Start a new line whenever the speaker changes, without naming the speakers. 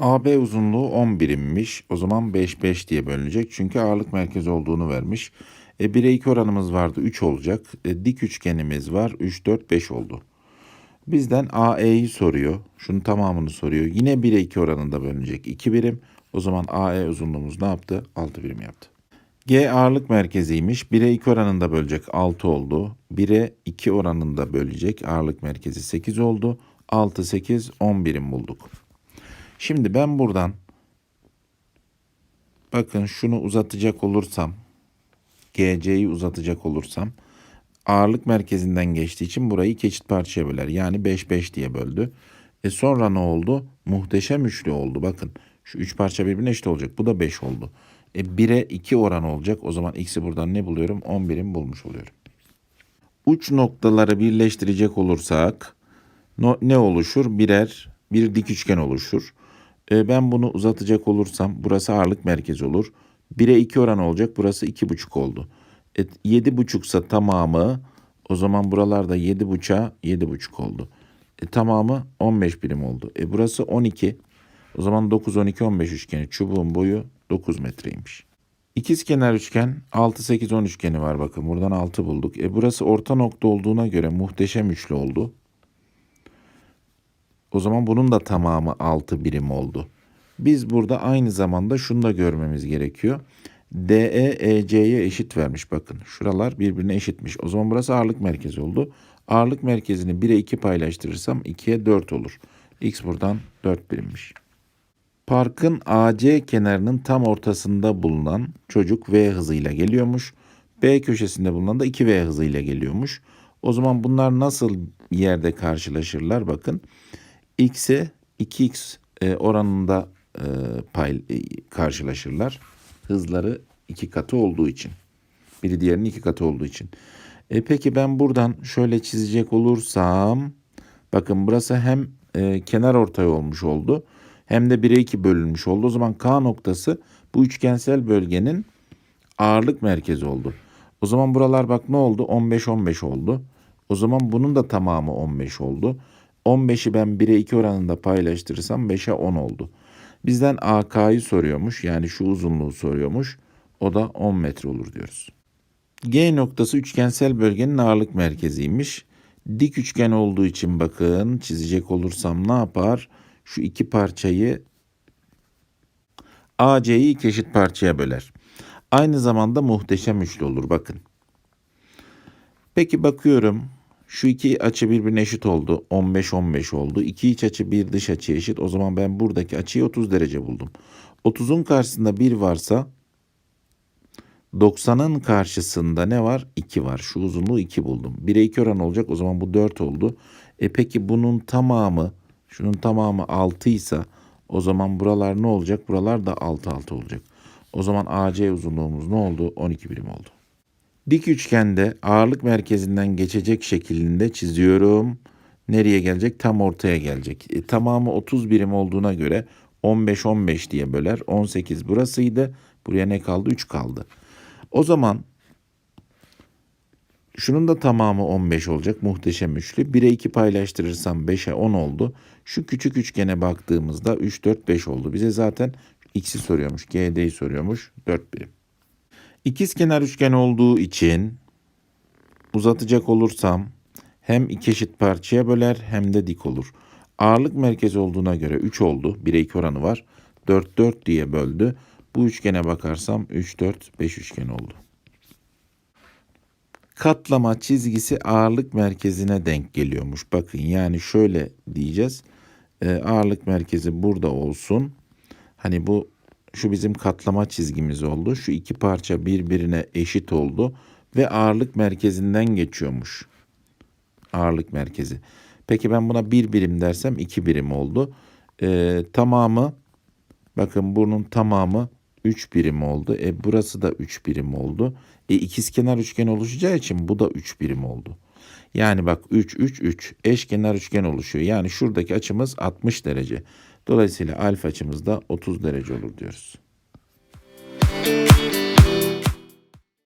AB uzunluğu 10 birimmiş. O zaman 5 5 diye bölünecek. Çünkü ağırlık merkezi olduğunu vermiş. E 1'e 2 oranımız vardı 3 olacak. E, dik üçgenimiz var 3 4 5 oldu. Bizden AE'yi soruyor. Şunun tamamını soruyor. Yine 1'e 2 oranında bölünecek 2 birim. O zaman AE uzunluğumuz ne yaptı? 6 birim yaptı. G ağırlık merkeziymiş. 1'e 2 oranında bölecek 6 oldu. 1'e 2 oranında bölecek ağırlık merkezi 8 oldu. 6 8 10 birim bulduk. Şimdi ben buradan bakın şunu uzatacak olursam GC'yi uzatacak olursam ağırlık merkezinden geçtiği için burayı iki eşit parçaya böler. Yani 5 5 diye böldü. E sonra ne oldu? Muhteşem üçlü oldu. Bakın şu üç parça birbirine eşit olacak. Bu da 5 oldu. E 1'e 2 oran olacak. O zaman x'i buradan ne buluyorum? 11'in bulmuş oluyorum. Uç noktaları birleştirecek olursak ne oluşur? Birer bir dik üçgen oluşur. E, ben bunu uzatacak olursam burası ağırlık merkezi olur. 1'e 2 oran olacak. Burası 2,5 oldu. E, 7,5 tamamı o zaman buralarda 7,5'a 7,5 oldu. E, tamamı 15 birim oldu. E, burası 12. O zaman 9, 12, 15 üçgeni. Çubuğun boyu 9 metreymiş. İkizkenar üçgen 6, 8, 10 üçgeni var bakın. Buradan 6 bulduk. E burası orta nokta olduğuna göre muhteşem üçlü oldu. O zaman bunun da tamamı 6 birim oldu. Biz burada aynı zamanda şunu da görmemiz gerekiyor. DE EC'ye eşit vermiş bakın. Şuralar birbirine eşitmiş. O zaman burası ağırlık merkezi oldu. Ağırlık merkezini 1'e 2 paylaştırırsam 2'ye 4 olur. X buradan 4 birimmiş. Parkın AC kenarının tam ortasında bulunan çocuk V hızıyla geliyormuş. B köşesinde bulunan da 2V hızıyla geliyormuş. O zaman bunlar nasıl yerde karşılaşırlar? Bakın x'e 2x e, oranında e, pay e, karşılaşırlar. Hızları iki katı olduğu için. Biri diğerinin iki katı olduğu için. E peki ben buradan şöyle çizecek olursam bakın burası hem e, kenar ortay olmuş oldu hem de 1'e 2 bölünmüş oldu. O zaman K noktası bu üçgensel bölgenin ağırlık merkezi oldu. O zaman buralar bak ne oldu? 15 15 oldu. O zaman bunun da tamamı 15 oldu. 15'i ben 1'e 2 oranında paylaştırırsam 5'e 10 oldu. Bizden AK'yı soruyormuş. Yani şu uzunluğu soruyormuş. O da 10 metre olur diyoruz. G noktası üçgensel bölgenin ağırlık merkeziymiş. Dik üçgen olduğu için bakın çizecek olursam ne yapar? Şu iki parçayı AC'yi iki eşit parçaya böler. Aynı zamanda muhteşem üçlü olur bakın. Peki bakıyorum. Şu iki açı birbirine eşit oldu. 15-15 oldu. İki iç açı bir dış açı eşit. O zaman ben buradaki açıyı 30 derece buldum. 30'un karşısında 1 varsa 90'ın karşısında ne var? 2 var. Şu uzunluğu 2 buldum. 1'e 2 oran olacak. O zaman bu 4 oldu. E peki bunun tamamı, şunun tamamı 6 ise o zaman buralar ne olacak? Buralar da 6 6 olacak. O zaman AC uzunluğumuz ne oldu? 12 birim oldu. Dik üçgende ağırlık merkezinden geçecek şeklinde çiziyorum. Nereye gelecek? Tam ortaya gelecek. E, tamamı 30 birim olduğuna göre 15 15 diye böler. 18 burasıydı. Buraya ne kaldı? 3 kaldı. O zaman şunun da tamamı 15 olacak. Muhteşem üçlü. 1'e 2 paylaştırırsam 5'e 10 oldu. Şu küçük üçgene baktığımızda 3 4 5 oldu. Bize zaten x'i soruyormuş. GD'yi soruyormuş. 4 birim. İkizkenar üçgen olduğu için uzatacak olursam hem iki eşit parçaya böler hem de dik olur. Ağırlık merkezi olduğuna göre 3 oldu. 1'e 2 oranı var. 4 4 diye böldü. Bu üçgene bakarsam 3 4 5 üçgen oldu. Katlama çizgisi ağırlık merkezine denk geliyormuş. Bakın yani şöyle diyeceğiz. Ee, ağırlık merkezi burada olsun. Hani bu şu bizim katlama çizgimiz oldu. Şu iki parça birbirine eşit oldu ve ağırlık merkezinden geçiyormuş. Ağırlık merkezi. Peki ben buna bir birim dersem iki birim oldu. Ee, tamamı bakın bunun tamamı 3 birim oldu. E burası da 3 birim oldu. E ikizkenar üçgen oluşacağı için bu da 3 birim oldu. Yani bak 3 3 3 eşkenar üçgen oluşuyor. Yani şuradaki açımız 60 derece. Dolayısıyla alfa açımız da 30 derece olur diyoruz.